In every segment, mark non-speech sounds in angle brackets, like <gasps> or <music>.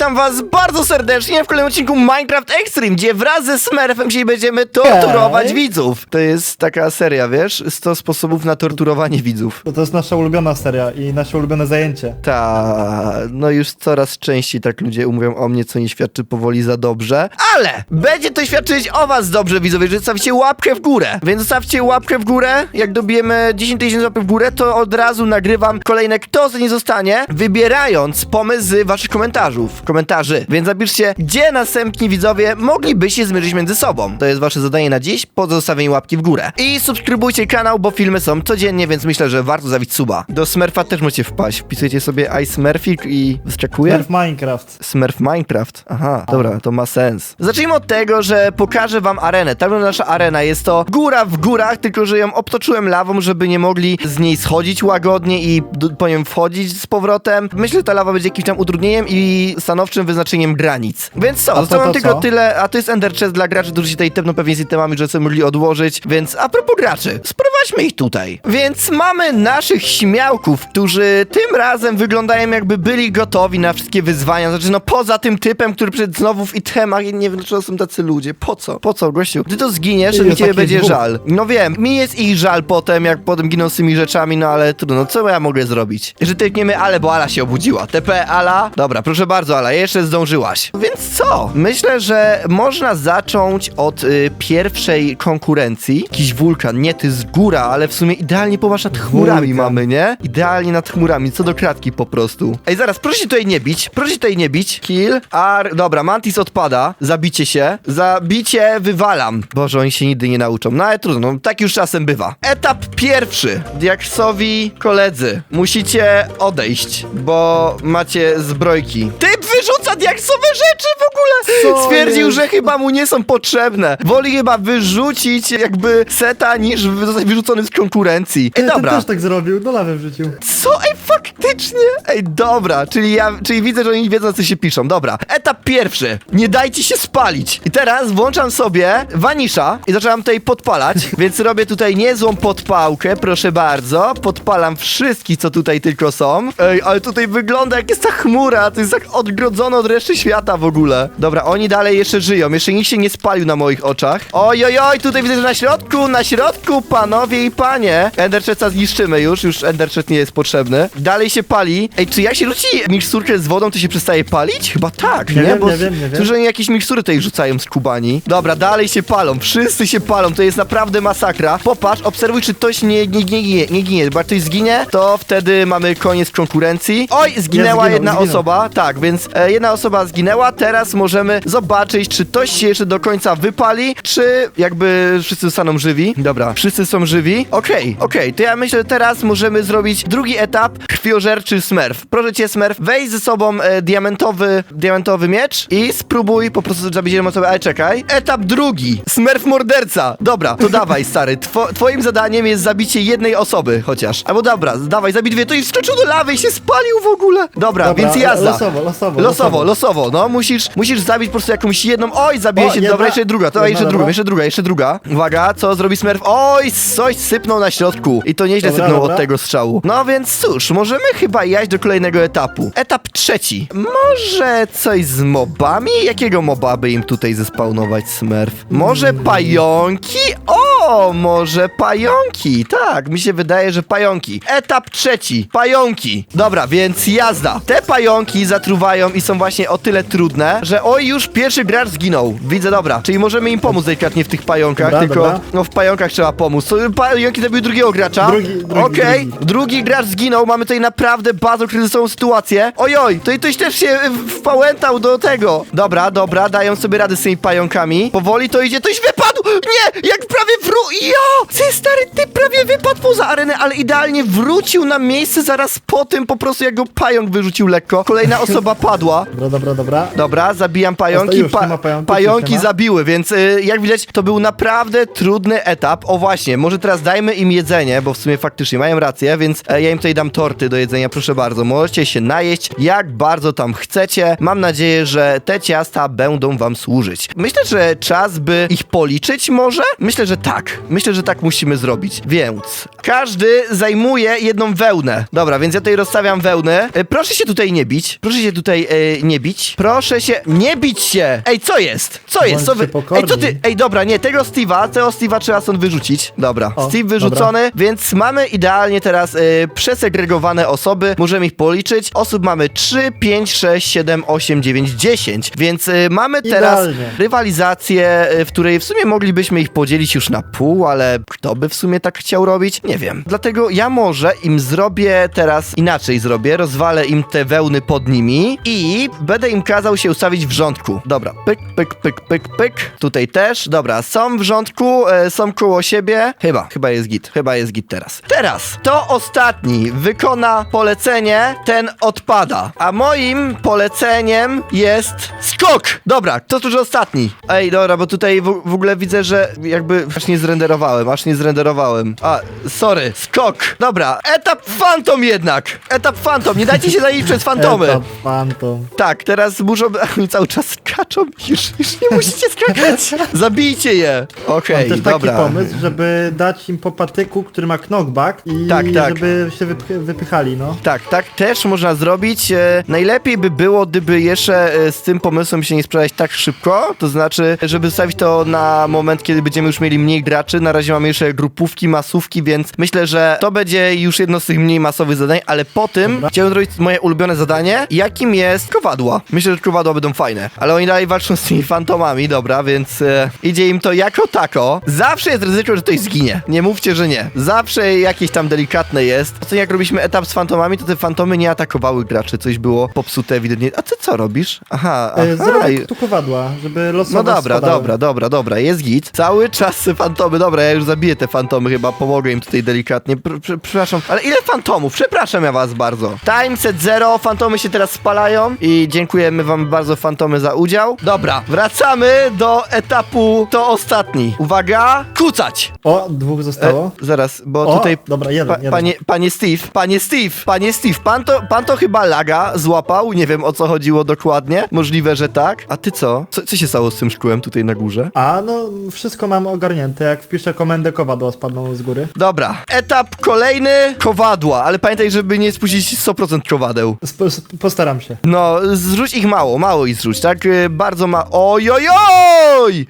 witam was bardzo serdecznie w kolejnym odcinku Minecraft Extreme, gdzie wraz ze Smurfem dzisiaj będziemy torturować widzów. To jest taka seria, wiesz? 100 sposobów na torturowanie widzów. To, to jest nasza ulubiona seria i nasze ulubione zajęcie. Ta, no już coraz częściej tak ludzie mówią o mnie, co nie świadczy powoli za dobrze, ale będzie to świadczyć o was dobrze, widzowie, że zostawcie łapkę w górę. Więc zostawcie łapkę w górę, jak dobijemy 10 tysięcy łapek w górę, to od razu nagrywam kolejne Kto z nie zostanie, wybierając pomysł z waszych komentarzów, komentarzy. Więc zapiszcie, gdzie następni widzowie mogliby się zmierzyć między sobą. To jest wasze zadanie na dziś, po zostawieniu łapki w górę. I subskrybujcie kanał, bo filmy są codziennie, więc myślę, że warto zabić suba. Do Smurfa też możecie wpaść. Wpisujecie sobie iSmurfik i wyskakuje. Nerf Minecraft. Smurf Minecraft. Aha, dobra, to ma sens. Zacznijmy od tego, że pokażę wam arenę. Wygląda nasza arena. Jest to góra w górach, tylko że ją obtoczyłem lawą, żeby nie mogli z niej schodzić łagodnie i po nią wchodzić z powrotem. Myślę, że ta lawa będzie jakimś tam utrudnieniem i stanowczym wyznaczeniem granic. Więc co, to to tylko tyle, a to jest Ender Chest dla graczy, którzy się tutaj tepną pewnie z itemami, że sobie mogli odłożyć. Więc a propos graczy, sprowadźmy ich tutaj. Więc mamy naszych śmiałków, którzy tym razem wyglądają jakby byli gotowi na wszystkie wyzwania. Znaczy, no poza tym typem, który przed znowu w itemach, nie wiem, dlaczego są tacy ludzie. Po co? Po co, gościu? Ty to zginiesz, to mi ciebie będzie dwóch. żal. No wiem, mi jest ich żal potem, jak potem giną z tymi rzeczami, no ale trudno, co ja mogę zrobić? Że tykniemy Ale, bo Ala się obudziła. TP Ala? Dobra, proszę bardzo Ala, jeszcze zdążyłaś. Więc co? Myślę, że można zacząć od y, pierwszej konkurencji. Jakiś wulkan, nie ty z góra, ale w sumie idealnie popatrz nad chmurami Wulkan. mamy, nie? Idealnie nad chmurami, co do kratki po prostu. Ej, zaraz, proszę się tutaj nie bić, proszę się tutaj nie bić. Kill, ar... Dobra, Mantis odpada, zabicie się. Zabicie wywalam. Boże, oni się nigdy nie nauczą. No ale trudno, no, tak już czasem bywa. Etap pierwszy. Diaksowi koledzy, musicie odejść, bo macie zbrojki. Typ wyrzuca diaksowe rzeczy w ogóle! Co Stwierdził, jest? że chyba mu nie są potrzebne. Woli chyba wyrzucić jakby seta, niż zostać wyrzucony z konkurencji. Ej, Ten dobra. też tak zrobił, do lawy wrzucił. Co? Ej, faktycznie? Ej, dobra, czyli ja, czyli widzę, że oni wiedzą, co się piszą. Dobra, etap pierwszy. Nie dajcie się spalić. I teraz włączam sobie wanisza i zaczynam tutaj podpalać, <laughs> więc robię tutaj niezłą podpałkę, proszę bardzo. Podpalam wszystkich, co tutaj tylko są. Ej, ale tutaj wygląda jak jest ta chmura, to jest tak odgrodzone od reszty świata w ogóle. Dobra, oni dalej jeszcze żyją, jeszcze nikt się nie spalił na moich oczach. Oj, oj, oj, tutaj widzę, że na środku, na środku, panowie i panie. Enderchesta zniszczymy już, już Enderchest nie jest potrzebny. Dalej się pali. Ej, czy jak się rzuci miksturkę z wodą, to się przestaje palić? Chyba tak, nie? Nie wiem, Bo nie wiem, nie wiem. Słyszę, że jakieś mikstury tutaj rzucają z kubani. Dobra, dalej się palą, wszyscy się palą, to jest naprawdę masakra. Popatrz, obserwuj, czy ktoś nie, nie, nie, ginie, nie ginie, bo jak ktoś zginie, to wtedy mamy koniec konkurencji. Oj, zginęła zginął, jedna zginął. osoba, tak, więc e, jedna osoba zginęła, teraz możemy zobaczyć, czy ktoś się jeszcze do końca wypali, czy jakby wszyscy zostaną żywi. Dobra, wszyscy są żywi. Okej, okej, to ja myślę, że teraz możemy zrobić drugi etap, krwiożerczy smurf. Proszę cię, smurf, weź ze sobą e, diamentowy, diamentowy miecz i spróbuj po prostu zabić jedną osobę, ale czekaj. Etap drugi, smurf morderca. Dobra, to dawaj, stary, Two, twoim zadaniem jest zabicie jednej osoby chociaż. Albo dobra, dawaj, zabij dwie, to i wskoczył do lawy i się spalił w ogóle. Dobra, Dobra, więc jazda. losowo, losowo, Losowo, losowo. no musisz, musisz zabić po prostu jakąś jedną. Oj, zabiję O, się, jedna. dobra, jeszcze druga, to Jedna, jeszcze dobra. druga, jeszcze druga, jeszcze druga. Uwaga, co zrobi Smurf? Oj, coś sypnął na środku. I to nieźle Dobra, sypnął dobra. od tego strzału. No więc cóż, możemy chyba jechać do kolejnego etapu. Etap trzeci. Może coś z mobami? Jakiego moba by im tutaj zespawnować Smurf? Może pająki? O, może pająki. Tak, mi się wydaje, że pająki. Etap trzeci. Pająki. Dobra, więc jazda. Te pająki zatruwają i są właśnie o tyle trudne, że oj, już pierwszy gracz zginął. Widzę, dobra. Czyli możemy im pomóc delikatnie w tych pająkach, Dobra, tylko dobra. no w pająkach trzeba pomóc. To Pająki zabiły drugiego gracza. Drugi- drugi, Okej, drugi. drugi gracz zginął. Mamy tutaj naprawdę bardzo kryzysową sytuację. Ojoj, to i ktoś też się y, wpałętał do tego. Dobra, dobra, dają sobie radę z tymi pająkami. Powoli to idzie, ktoś wypadł! Nie, jak prawie wró... Ja! Ty stary, ty prawie wypadł poza arenę, ale idealnie wrócił na miejsce zaraz po tym, po prostu jak go pająk wyrzucił lekko. Kolejna <laughs> osoba padła. Dobra, dobra, dobra. Dobra, zabijam pająki. Osta- już nie ma pająków, pająki już nie ma. zabiły, więc y, jak widać, to był naprawdę trudny etap. O właśnie, może teraz dajmy im jedzenie, bo w sumie faktycznie mają rację, więc e, ja im tutaj dam torty do jedzenia, proszę bardzo. Możecie się najeść, jak bardzo tam chcecie. Mam nadzieję, że te ciasta będą wam służyć. Myślę, że czas by ich policzyć może? Myślę, że tak. Myślę, że tak musimy zrobić. Więc każdy zajmuje jedną wełnę. Dobra, więc ja tutaj rozstawiam wełny. E, proszę się tutaj nie bić. Proszę się tutaj e, nie bić. Proszę się nie bić się. Ej, co jest? Co jest? Co wy... Bądźcie Ej, co ty? Ej, dobra, nie, tego Steve'a, tego Steve'a trzeba stąd wyrzucić. Dobra, O, Steve wyrzucony, więc mamy idealnie teraz e, przesegregowane osoby. Możemy ich policzyć. Osób mamy 3, 5, 6, 7, 8, 9, 10. Więc e, mamy teraz Idealnie. rywalizację, e, w której w sumie moglibyśmy ich podzielić już na pół, ale kto by w sumie tak chciał robić? Nie wiem. Dlatego ja może im zrobię teraz inaczej zrobię. Rozwalę im te wełny pod nimi i będę im kazał się ustawić w rządku. Dobra, pyk, pyk, pyk, pyk, pyk. Tutaj też. Dobra, są w rządku, e, są koło siebie. Chyba, chyba jest git. Chyba jest git teraz. Teraz, to ostatni wykona polecenie, ten odpada. A moim poleceniem jest skok. Dobra, to już ostatni. Ej, dobra, bo tutaj w, w ogóle widzę, że jakby aż nie zrenderowałem, aż nie zrenderowałem. A, sorry, skok. Dobra, etap fantom jednak. Etap fantom, nie dajcie się zaliczyć przez fantomy. Etap Tak, teraz muszą. <laughs> Oni cały czas skaczą. Już, już nie musicie skakać. Zabijcie je. Okej, Mam też dobra. taki pomysł, żeby dać im po patyku, który ma knockback i Tak, tak. żeby się wypch wypychali, no. Tak, tak też można zrobić. E, najlepiej by było, gdyby jeszcze e, z tym pomysłem się nie sprzedać tak szybko. To znaczy, żeby zostawić to na moment, kiedy będziemy już mieli mniej graczy. Na razie mamy jeszcze grupówki, masówki, więc myślę, że to będzie już jedno z tych mniej masowych zadań, ale po tym chciałem zrobić moje ulubione zadanie, jakim jest kowadła. Myślę, że kowadła będą fajne, ale oni dalej walczą z tymi fantomami, dobra, więc e, idzie im to jako tako. Zawsze jest ryzyko, że ktoś zginie. Nie mówcie, że nie. Zawsze jakieś tam delikatne jest. Co jak robiliśmy etap z fantomami, to te fantomy nie atakowały graczy, coś było popsute ewidentnie. A ty co robisz? Aha, E, aha. Zrobię tu kowadła, żeby losowo No dobra, spadały. dobra, dobra, dobra, jest git. Cały czas fantomy, dobra, ja już zabiję te fantomy chyba, pomogę im tutaj delikatnie. Pr pr przepraszam, ale ile fantomów? Przepraszam ja was bardzo. Time set zero, fantomy się teraz spalają i dziękujemy wam bardzo fantomy za udział. Dobra, wracamy do etapu, to ostatni. Uwaga, kucać! O, dwóch zostało. E, zaraz, bo O, tutaj... dobra, jeden, jeden. Panie, panie Steve, panie Steve, panie Steve, pan to, pan to chyba laga złapał, nie wiem o co chodziło dokładnie, możliwe, że tak. A ty co? Co, co się stało z tym szkłem tutaj na górze? A, no, wszystko mam ogarnięte. Jak wpiszę komendę kowadła spadną z góry. Dobra, etap kolejny, kowadła, ale pamiętaj, żeby nie spuścić 100% kowadeł. Sp sp postaram się. No, zrzuć ich mało, mało ich zrzuć, tak? Y, Bardzo ma... Ojojoj!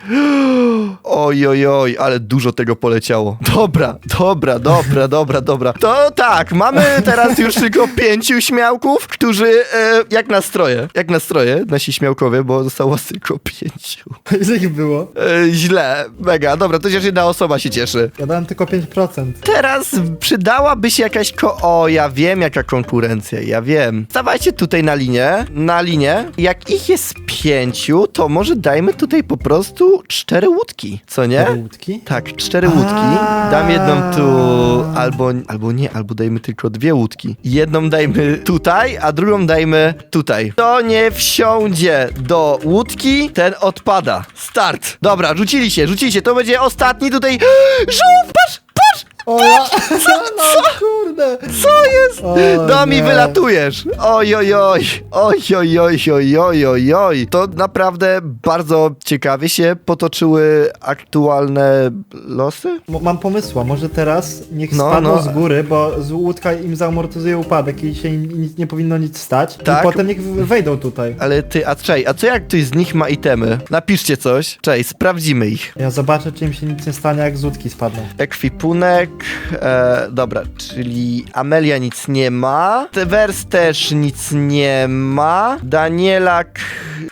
Ojojoj, ale dużo tego poleciało. Dobra, dobra, dobra, dobra, dobra. To tak, mamy teraz już tylko pięciu śmiałków, którzy... E, jak nastroje? Jak nastroje nasi śmiałkowie, bo zostało was tylko pięciu. <laughs> Ile ich było? E, źle, mega. Dobra, to chociaż jedna osoba się cieszy. Ja dałem tylko 5%. Teraz przydałaby się jakaś ko... O, ja wiem jaka konkurencja, ja wiem. Stawajcie tutaj na linię, na linię. Jak ich jest pięciu, to może dajmy tutaj po prostu cztery łódki, co nie? Cztery łódki? Tak, cztery łódki. Dam jedną tu, albo, albo nie, albo dajmy tylko dwie łódki. Jedną dajmy tutaj, a drugą dajmy tutaj. Kto nie wsiądzie do łódki, ten odpada. Start. Dobra, rzucili się, rzucili się. To będzie ostatni tutaj. <gasps> Żółw, patrz! O, <laughs> ja... <laughs> no kurde! Co jest? O, No mi nie. wylatujesz. Oj, oj, oj. Oj, oj, oj, oj, oj, oj, oj. To naprawdę bardzo ciekawie się potoczyły aktualne losy. M- Mam pomysła, może teraz niech No, spadną no. z góry, bo z łódka im zamortyzuje upadek i się im nic, nie powinno nic stać. Tak. I potem niech w- wejdą tutaj. Ale ty, a czej, a co jak ktoś z nich ma itemy? Napiszcie coś. Czej, sprawdzimy ich. Ja zobaczę, czy im się nic nie stanie, jak z łódki spadną. Ekwipunek, e, dobra, czyli Amelia nic nie ma, Tevers też nic nie ma, Danielak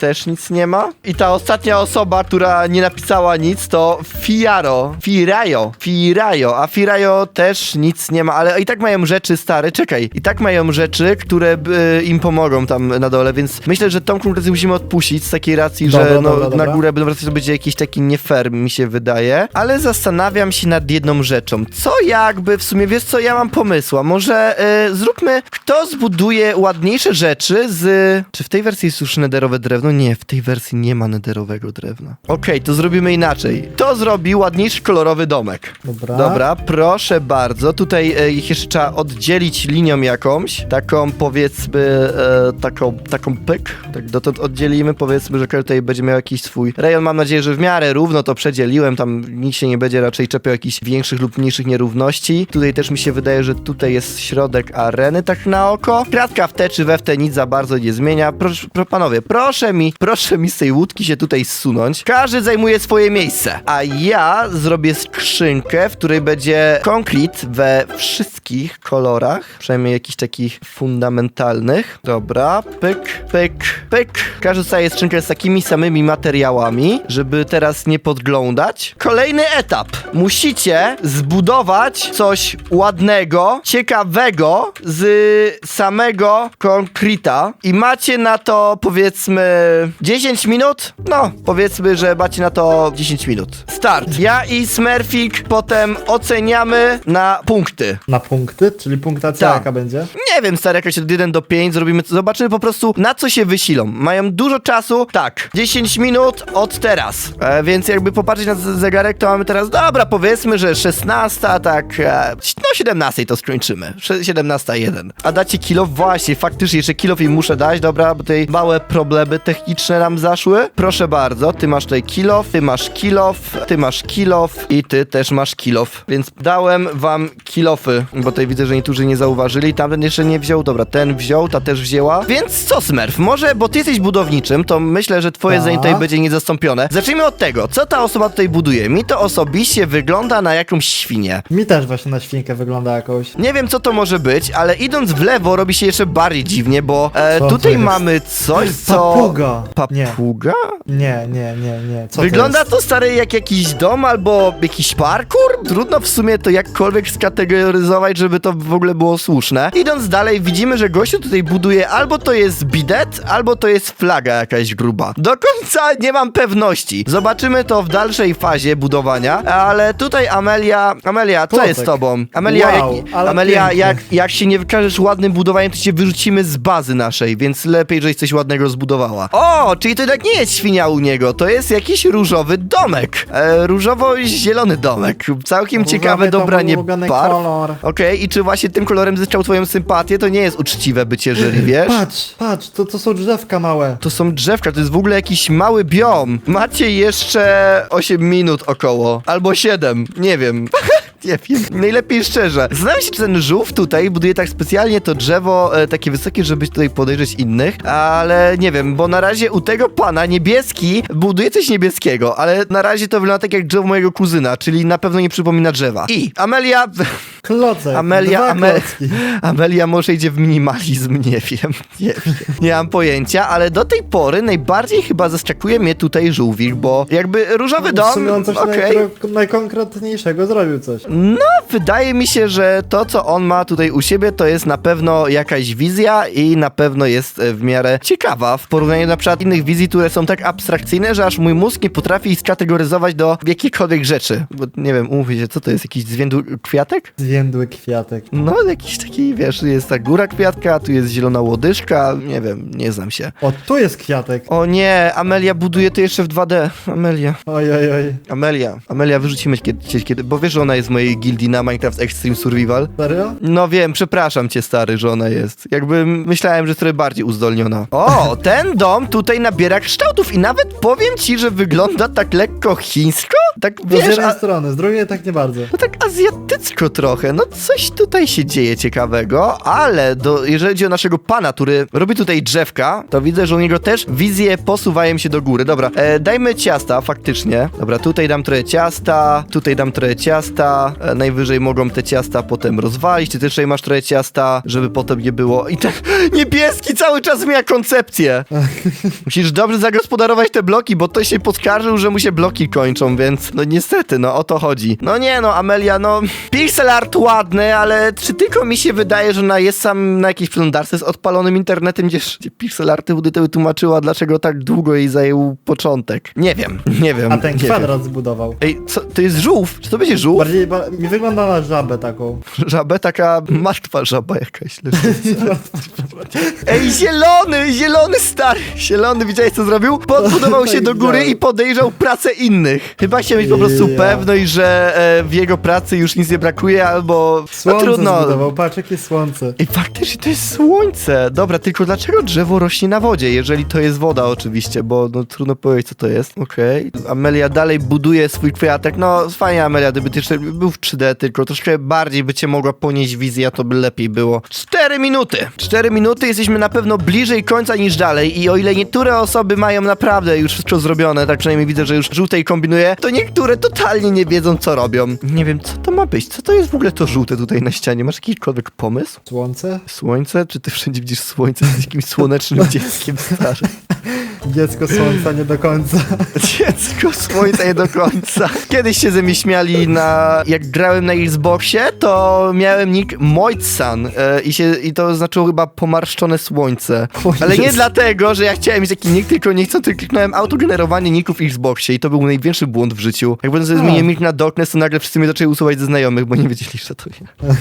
też nic nie ma. I ta ostatnia osoba, która nie napisała nic to Fiaro, Firajo, Firajo, a Firajo też nic nie ma, ale i tak mają rzeczy stare, czekaj, i tak mają rzeczy, które by im pomogą tam na dole, więc myślę, że tą konkurencję musimy odpuścić z takiej racji, że Dobra, no, dobra, na górę będą wracać, to będzie jakiś taki nie fair, mi się wydaje. Ale zastanawiam się nad jedną rzeczą. Co jakby, w sumie, wiesz co, ja mam pomysła. Może e, zróbmy, kto zbuduje ładniejsze rzeczy z... Czy w tej wersji jest już nederowe drewno? drewno? Nie, w tej wersji nie ma nederowego drewna. Okej, to zrobimy inaczej. To zrobi ładniejszy kolorowy domek. Dobra. Dobra, proszę bardzo. Tutaj e, ich jeszcze trzeba oddzielić linią jakąś. Taką powiedzmy, e, taką, taką pyk. Tak dotąd oddzielimy. Powiedzmy, że każdy tutaj będzie miał jakiś swój rejon. Mam nadzieję, że w miarę równo to przedzieliłem. Tam nikt się nie będzie raczej czepiał jakichś większych lub mniejszych nierówności. Tutaj też mi się wydaje, że tutaj jest środek areny, tak na oko. Kratka w te czy we w te nic za bardzo nie zmienia. Proszę, pro, panowie, proszę mi, proszę mi z tej łódki się tutaj zsunąć. Każdy zajmuje swoje miejsce. A ja zrobię skrzynkę, w której będzie konkret we wszystkich kolorach. Przynajmniej jakichś takich fundamentalnych. Dobra, pyk, pyk, pyk. Każdy dostaje skrzynkę z takimi samymi materiałami, żeby teraz nie podglądać. Kolejny etap. Musicie zbudować coś ładnego, ciekawego z samego konkreta i macie na to powiedzmy 10 minut? No, powiedzmy, że macie na to 10 minut. Start. Ja i Smurfik potem oceniamy na punkty. Na punkty? Czyli punktacja Tak. jaka będzie? Nie wiem, stary, jakoś od 1 do 5 zrobimy, zobaczymy po prostu na co się wysilą. Mają dużo czasu, tak, 10 minut od teraz. E, więc jakby popatrzeć na z- zegarek, to mamy teraz, dobra, powiedzmy, że 16, tak, e, no 17 to skończymy. Sze- 17.1. A dacie kilo? Właśnie, faktycznie jeszcze kilo im muszę dać, dobra, bo tutaj małe problemy techniczne nam zaszły. Proszę bardzo, ty masz tutaj kilo, ty masz kilo, ty masz kilo i ty też masz kilo. Więc dałem wam kilofy, bo tutaj widzę, że niektórzy nie zauważyli. Tamten jeszcze nie wziął, dobra, ten wziął, ta też wzięła. Więc co, Smurf, może, bo ty jesteś budowniczym, to myślę, że twoje Tak. zdanie tutaj będzie niezastąpione. Zacznijmy od tego, co ta osoba tutaj buduje. Mi to osobiście wygląda na jakąś świnię. Mi też właśnie na świnkę wygląda jakoś. Nie wiem, co to może być, ale idąc w lewo robi się jeszcze bardziej dziwnie, bo e, Co to tutaj jest? mamy coś, co... Papuga. Nie, Papuga? nie, nie, nie, nie. Co Wygląda to, to, stary jak jakiś dom albo jakiś parkour? Trudno w sumie to jakkolwiek skategoryzować, żeby to w ogóle było słuszne. Idąc dalej, widzimy, że gościu tutaj buduje albo to jest bidet, albo to jest flaga jakaś gruba. Do końca nie mam pewności. Zobaczymy to w dalszej fazie budowania, ale tutaj Amelia... Amelia, co Płotek. jest z tobą? Amelia, Wow, jak, ale Amelia pięknie. jak, jak się nie wykażesz ładnym budowaniem, to cię wyrzucimy z bazy naszej, więc lepiej, żeś coś ładnego zbudowała. O, czyli to jednak nie jest świnia u niego, to jest jakiś różowy domek. E, Różowo-zielony domek. Całkiem ciekawe dobranie barw. kolor. Okej, i czy właśnie tym kolorem zyskał twoją sympatię? To nie jest uczciwe bycie jury, <gasps> wiesz? Patrz, patrz, to, to są drzewka małe. To są drzewka, to jest w ogóle jakiś mały biom. Macie jeszcze 8 minut około. Albo 7, nie wiem. <laughs> nie wiem. Najlepiej szczerze. Zastanawiam się, czy ten żółw tutaj buduje tak specjalnie to drzewo e, takie wysokie, żeby tutaj podejrzeć innych, ale nie wiem, bo na razie u tego pana niebieski buduje coś niebieskiego, ale na razie to wygląda tak jak drzewo mojego kuzyna, czyli na pewno nie przypomina drzewa. I Amelia... <laughs> Klocek. Amelia, Ame. <laughs> Amelia może idzie w minimalizm, nie wiem, <laughs> nie wiem, nie mam pojęcia, ale do tej pory najbardziej chyba zaskakuje mnie tutaj żółwik, bo jakby różowy W dom, sumie on coś okej. najkro- najkonkretniejszego zrobił coś. No, wydaje mi się, że to, co on ma tutaj u siebie, to jest na pewno jakaś wizja i na pewno jest e, w miarę ciekawa w porównaniu na przykład innych wizji, które są tak abstrakcyjne, że aż mój mózg nie potrafi ich skategoryzować do jakiejkolwiek rzeczy. Bo nie wiem, umówmy się, co to jest, jakiś zwiędły kwiatek? Zwiędły kwiatek. No, jakiś taki, wiesz, jest ta góra kwiatka, tu jest zielona łodyżka, nie wiem, nie znam się. O, tu jest kwiatek. O nie, Amelia buduje to jeszcze w 2D. Amelia. Oj, oj, oj. Amelia. Amelia, wyrzucimy cię kiedy, kiedy, bo wiesz, że ona jest w mojej gildii na Minecraft Extreme Survival. Serio? No wiem, przepraszam cię, stary, że ona jest. Jakby myślałem, że jest trochę bardziej uzdolniona. O, <laughs> ten dom tutaj nabiera kształtów i nawet powiem ci, że wygląda tak lekko chińsko? Tak, No z wiesz, jednej a, strony, z drugiej tak nie bardzo. no tak azjatycko trochę. No coś tutaj się dzieje ciekawego, ale do, jeżeli chodzi o naszego pana, który robi tutaj drzewka, to widzę, że u niego też wizje posuwają się do góry. Dobra, e, dajmy ciasta, faktycznie. Dobra, tutaj dam trochę ciasta, tutaj dam trochę ciasta. E, najwyżej mogą te ciasta potem rozwalić. Ty też tutaj masz trochę ciasta, żeby potem nie było. I tak <laughs> niebieski cały czas miał koncepcję. <laughs> Musisz dobrze zagospodarować te bloki, bo to się poskarżył, że mu się bloki kończą, więc no niestety, no o to chodzi. No nie no, Amelia, no <laughs> pixel art fakt ładny, ale czy tylko mi się wydaje, że ona jest sam na jakiejś przeglądarce z odpalonym internetem, gdzie, gdzie pixel arty tłumaczyła, dlaczego tak długo jej zajął początek? Nie wiem, nie wiem. A ten kwadrat zbudował. Wiem. Ej, co, to jest żółw? Czy to będzie żółw? Bardziej ba mi wygląda na żabę taką. <laughs> Żabę, taka martwa żaba jakaś. <laughs> Ej, zielony, zielony stary, zielony, widziałeś co zrobił? Podbudował się do góry i podejrzał pracę innych. Chyba chciał mieć po prostu Ja. pewność, że e, w jego pracy już nic nie brakuje, albo... No Słońce trudno. zbudował, patrz jakie słońce. Ej, faktycznie to jest słońce. Dobra, tylko dlaczego drzewo rośnie na wodzie, jeżeli to jest woda oczywiście, bo no trudno powiedzieć co to jest. Okej. Amelia dalej buduje swój kwiatek. No fajnie Amelia, gdyby ty jeszcze był w 3D tylko, troszkę bardziej by cię mogła ponieść wizja, to by lepiej było. 4 minuty. 4 minuty, jesteśmy na pewno bliżej końca niż dalej i o ile niektóre osoby mają naprawdę już wszystko zrobione, tak przynajmniej widzę, że już żółtej kombinuje, to niektóre totalnie nie wiedzą co robią. Nie wiem, co to ma być? Co to jest w ogóle to żółte tutaj na ścianie? Masz jakikolwiek pomysł? Słońce? Słońce? Czy ty wszędzie widzisz słońce? Jesteś jakimś słonecznym <laughs> dzieckiem, stary. Dziecko słońca nie do końca. <laughs> Dziecko słońca nie do końca. Kiedyś się ze mnie śmiali na... Jak grałem na Xboxie, to miałem nick Moitsan e, i, się, i to znaczyło chyba pomarszczone słońce. Ale nie dlatego, że ja chciałem mieć taki nick, tylko nie chcę, tylko kliknąłem autogenerowanie nicków w Xboxie i to był największy błąd w życiu. Jak potem sobie A. zmieniłem nick na Darkness, to nagle wszyscy mnie zaczęli usuwać ze znajomych, bo nie wiedzieli, że to ja.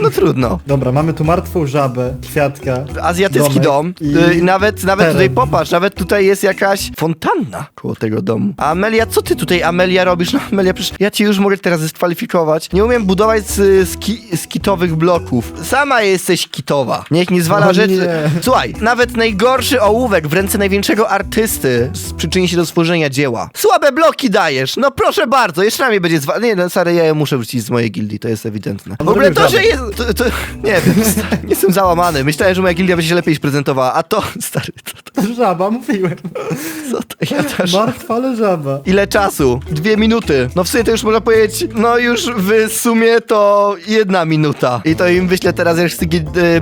No trudno. <laughs> Dobra, mamy tu martwą żabę, kwiatka. azjatycki Domek dom. i Y, I nawet, nawet teren. tutaj popatrz, nawet tutaj jest jakaś fontanna koło tego domu. A Amelia, co ty tutaj, Amelia, robisz? No Amelia, przecież ja cię już mogę teraz dyskwalifikować. Nie umiem budować z, z, ki, z kitowych bloków. Sama jesteś kitowa. Niech nie zwala O rzeczy. nie. Słuchaj, nawet najgorszy ołówek w ręce największego artysty s- przyczyni się do stworzenia dzieła. Słabe bloki dajesz. No proszę bardzo, jeszcze na mnie będzie zwa... Nie, no stary, ja ją muszę wrócić z mojej gildii, to jest ewidentne. W ogóle to, że jest... To, to, nie wiem, <laughs> stary, jestem załamany. Myślałem, że moja gildia będzie się lepiej prezentowała, a to, <laughs> stary, to, to, Żaba, mówiłem. co to ja też... Martwa, ale żaba. Ile czasu? Dwie minuty. No w sumie to już można powiedzieć, no już w sumie to jedna minuta. I to im wyślę teraz jeszcze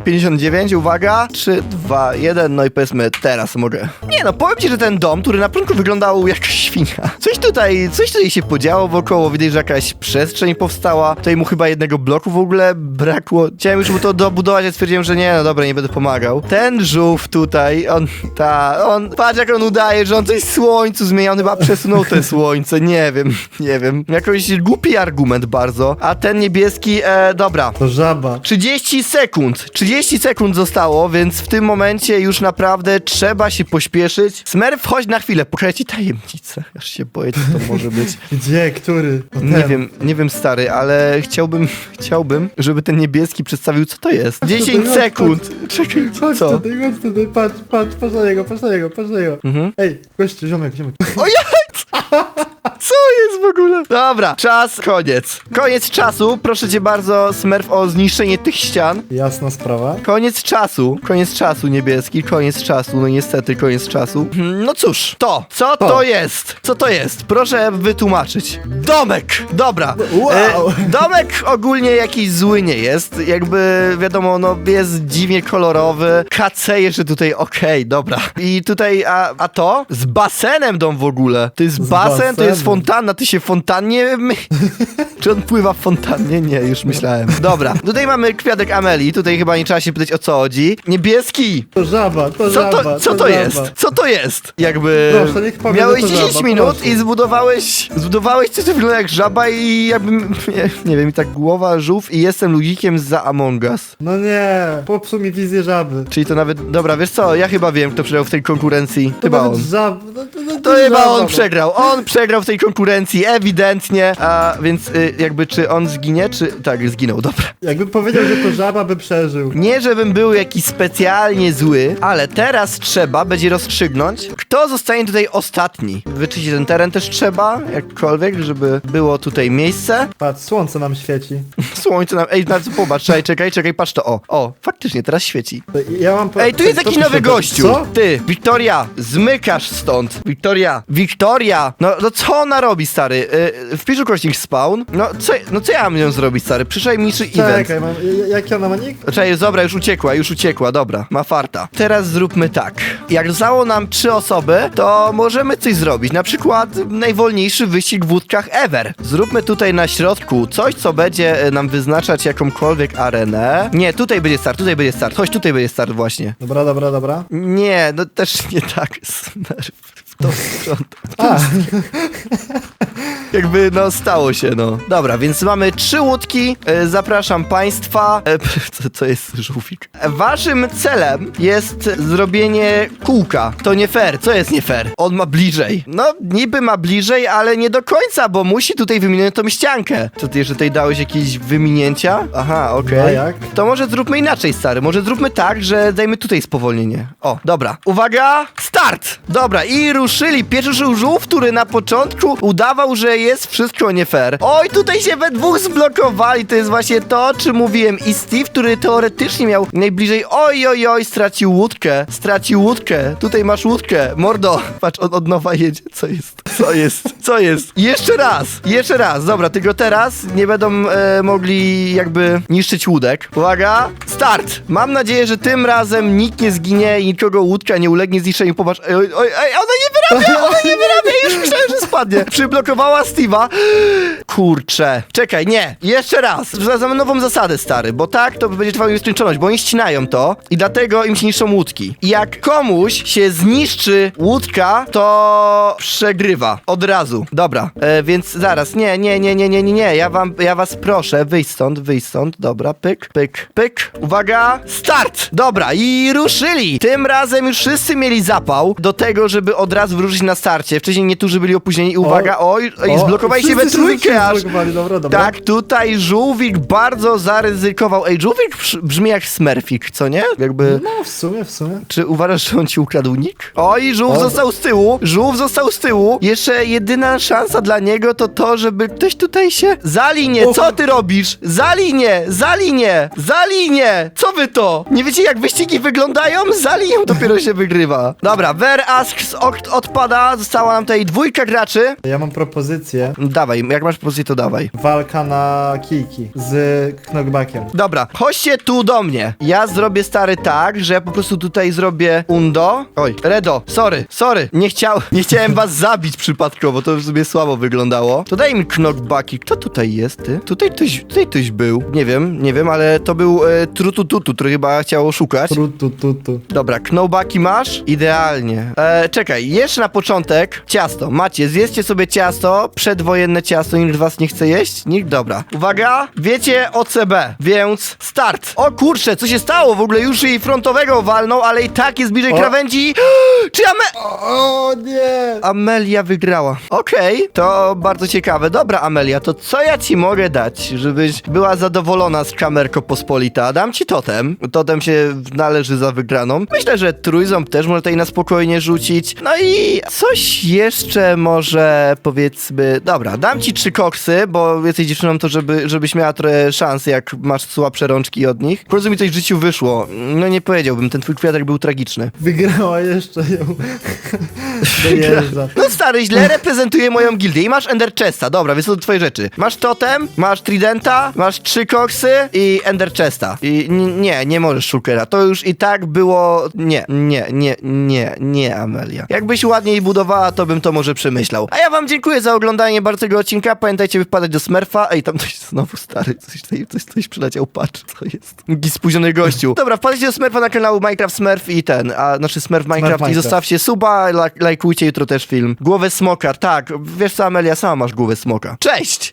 59, uwaga. 3, 2, 1, no i powiedzmy teraz mogę. Nie no, powiem ci, że ten dom, który na początku wyglądał jak świnia. Coś tutaj, coś tutaj się podziało wokoło, widać, że jakaś przestrzeń powstała. Tutaj mu chyba jednego bloku w ogóle brakło. Chciałem już mu to dobudować, ale stwierdziłem, że nie, no dobra, nie będę pomagał. Ten żółw tutaj, on, ta, on, patrz jak on udaje, że on coś słońcu zmienia, on chyba przesunął te słońce, nie wiem, nie wiem. Jakoś głupi argument bardzo. A ten niebieski, e, dobra. To żaba. 30 sekund. 30 sekund zostało, więc w tym momencie już naprawdę trzeba się pośpieszyć. Smerf, chodź na chwilę, pokażę ci tajemnicę. Aż się boję, co to może być. <laughs> Gdzie? Który? O, Nie ten. wiem, nie wiem stary, ale chciałbym, chciałbym, żeby ten niebieski przedstawił, co to jest. 10 chodź, sekund. Czekaj, Chodź co? tutaj, chodź tutaj, patrz, patrz, patrz na niego, patrz na niego, patrz na niego. Mhm. Ej, gościu, ziomek, ziomek. Ojej! <laughs> Co jest w ogóle? Dobra, czas, koniec. Koniec czasu. Proszę cię bardzo, Smurf, o zniszczenie tych ścian. Jasna sprawa. Koniec czasu. Koniec czasu, niebieski. Koniec czasu. No niestety, koniec czasu. Hmm, No cóż, to. Co to To. jest? Co to jest? Proszę wytłumaczyć. Domek! Dobra. Wow. E, domek ogólnie jakiś zły nie jest. Jakby, wiadomo, no jest dziwnie kolorowy. KC jeszcze tutaj, okej, dobra. I tutaj, a, a to? Z basenem dom w ogóle. To jest basen, to jest. Fontanna. Ty się fontannie... my- <laughs> Czy on pływa w fontannie? Nie, już myślałem. Dobra, tutaj mamy kwiatek Ameli. Tutaj chyba nie trzeba się pytać o co chodzi. Niebieski! To żaba, to Co żaba, to, co to żaba. jest? Co to jest? Jakby. Proszę, niech powie, miałeś że to 10 żaba, minut proszę. i zbudowałeś. Zbudowałeś coś, co wygląda jak żaba i jakby. Nie, nie wiem, i tak głowa, żółw i jestem ludzikiem za Among Us. No nie, popsuł mi wizję żaby. Czyli to nawet. Dobra, wiesz co? Ja chyba wiem, kto przegrał w tej konkurencji. Chyba on. Żab... No, to, no, To chyba on przegrał. On przegrał w tej konkurencji, ewidentnie. A więc y, jakby czy on zginie, czy. Tak, zginął, dobra. Jakbym powiedział, że to żaba, by przeżył. Nie, żebym był jakiś specjalnie zły, ale teraz trzeba będzie rozstrzygnąć, kto zostanie tutaj ostatni. Wyczyścić ten teren też trzeba, jakkolwiek, żeby było tutaj miejsce. Patrz, słońce nam świeci. <laughs> Słońce nam... Ej, na co popatrz, czekaj, czekaj, czekaj, patrz to, o. O, faktycznie, teraz świeci. Ja mam... po- Ej, tu jest co jakiś nowy się- gościu. Co? Ty, Wiktoria, zmykasz stąd. Wiktoria, Wiktoria! Wiktoria! No, no co ona robi, stary? Yy, wpisz ukośnik spawn. No co, no co ja mam nią zrobić, stary? Przyszedł mi event. Czekaj, mam, j- jaki ona ma nick? Czekaj, dobra, już uciekła, już uciekła, dobra, ma farta. Teraz zróbmy tak. Jak zostało nam trzy osoby, to możemy coś zrobić. Na przykład najwolniejszy wyścig w łódkach ever. Zróbmy tutaj na środku coś, co będzie e, nam wyznaczać jakąkolwiek arenę. Nie, tutaj będzie start, tutaj będzie start. Chodź, tutaj będzie start właśnie. Dobra, dobra, dobra. Nie, no też nie tak. <laughs> Smurf. Tą stronę. A, <laughs> Jakby, no, stało się, no. Dobra, więc mamy trzy łódki. E, zapraszam państwa. E, <laughs> co, co jest żółwik? E, Waszym celem jest zrobienie kółka. To nie fair. Co jest nie fair? On ma bliżej. No, niby ma bliżej, ale nie do końca, bo musi tutaj wyminąć tą ściankę. Co ty jeszcze tutaj dałeś jakieś wyminięcia? Aha, okej. A jak? To może zróbmy inaczej, stary. Może zróbmy tak, że dajmy tutaj spowolnienie. O, dobra. Uwaga, start! Dobra, i ruszyli. Pierwszy ruszył żółw, który na początku udawał, że jest wszystko nie fair. Oj, tutaj się we dwóch zblokowali. To jest właśnie to, o czym mówiłem. I Steve, który teoretycznie miał najbliżej. Oj, oj, oj, stracił łódkę. Stracił łódkę. Tutaj masz łódkę. Mordo, patrz, on od nowa jedzie. Co jest? Co jest? Co jest? <laughs> Jeszcze raz! Jeszcze raz. Dobra, tylko teraz nie będą e, mogli jakby niszczyć łódek. Uwaga, start! Mam nadzieję, że tym razem nikt nie zginie i nikogo łódka nie ulegnie zniszczeniu. Popatrz, oj, oj, oj, ej, ona nie wyrabia, ona nie wyrabia, już myślałem, że spadnie. Przyblokowała Steve'a. Kurczę. Czekaj, nie. Jeszcze raz. Za nową zasadę, stary, bo tak to będzie trwała nieskończoność, bo oni ścinają to i dlatego im się niszczą łódki. I jak komuś się zniszczy łódka, to przegrywa. Od razu. Dobra, e, więc zaraz. Nie, nie, nie, nie, nie, nie, nie. Ja wam, ja was proszę, wyjść stąd, wyjść stąd. Dobra, pyk, pyk, pyk. Uwaga, start! Dobra, i ruszyli. Tym razem już wszyscy mieli zapał do tego, żeby od razu wyruszyć na starcie. Wcześniej niektórzy byli opóźnieni. I Uwaga, oj, oj, O, zblokowali się we wszyscy trójkę aż. Dobra, dobra. Tak, tutaj żółwik bardzo zaryzykował. Ej, żółwik brzmi- brzmi jak smerfik, co nie? Jakby... No, w sumie, w sumie. Czy uważasz, że on ci ukradł nick? Oj, żółw O. został z tyłu. Żółw został z tyłu. Jeszcze jedyna szansa dla niego to to, żeby ktoś tutaj się... Za linię, co ty robisz? Za linię, za linię, za linię. Co wy to? Nie wiecie, jak wyścigi wyglądają? Za linią dopiero się wygrywa. Dobra, Ver Asks od- odpada. Została nam tutaj dwójka graczy. Ja mam propozycję. Dawaj, jak masz pozycję, to dawaj. Walka na kijki z knockbackiem. Dobra, chodźcie tu do mnie. Ja zrobię stary tak, że ja po prostu tutaj zrobię undo. Oj, Redo, sorry, sorry. Nie chciał, <laughs> nie chciałem was zabić przypadkowo, to już sobie słabo wyglądało. To daj mi knockbacki. Kto tutaj jest, ty? Tutaj ktoś, tutaj ktoś był. Nie wiem, nie wiem, ale to był e, trutututu, który chyba chciał tu, tu, tu. Dobra, knockbacki masz? Idealnie. E, czekaj, jeszcze na początek ciasto. Macie, zjedzcie sobie ciasto, przedwojenne ciasto, nikt was nie chce jeść? Nikt? Dobra. Uwaga, wiecie OCB, więc start. O kurczę, co się stało? W ogóle już jej frontowego walnął, ale i tak jest bliżej krawędzi. <gasps> Czy Ame... O, nie! Amelia wygrała. Okej, to bardzo ciekawe. Dobra, Amelia, to co ja ci mogę dać, żebyś była zadowolona z kamerko pospolita? Dam ci totem. Totem się należy za wygraną. Myślę, że trójząb też może tutaj na spokojnie rzucić. No i coś jeszcze może powiedzmy... Dobra, dam ci trzy koksy, bo jesteś dziewczyną, to żeby, żebyś miała trochę szans, jak masz słabsze rączki od nich. Po prostu mi coś w życiu wyszło. No nie powiedziałbym, ten twój kwiatek był tragiczny. Wygrała jeszcze ją. <laughs> Dojeżdża. No stary, źle reprezentuje moją gildię i masz Ender Chesta, dobra, więc to twoje rzeczy. Masz totem, masz tridenta, masz trzy koksy i Ender Chesta. I nie, nie możesz Shulkera, to już i tak było... Nie, nie, nie, nie, nie, Amelia. Jakbyś ładniej budowała, to bym to może przemyślał. A ja wam dziękuję za oglądanie bardzo tego odcinka, pamiętajcie wypadać do Smurfa. Ej, tam coś znowu stary, coś, tutaj- coś, coś przyleciał, patrz, co jest. Spóźniony gościu. Dobra, wpadajcie do Smurfa na kanał Minecraft Smurf i ten, a znaczy Smurf Minecraft i Minecraft. zostawcie suba, laj- lajkujcie jutro też film. Głowę smoka, tak, wiesz co Amelia, sama masz głowę smoka. Cześć!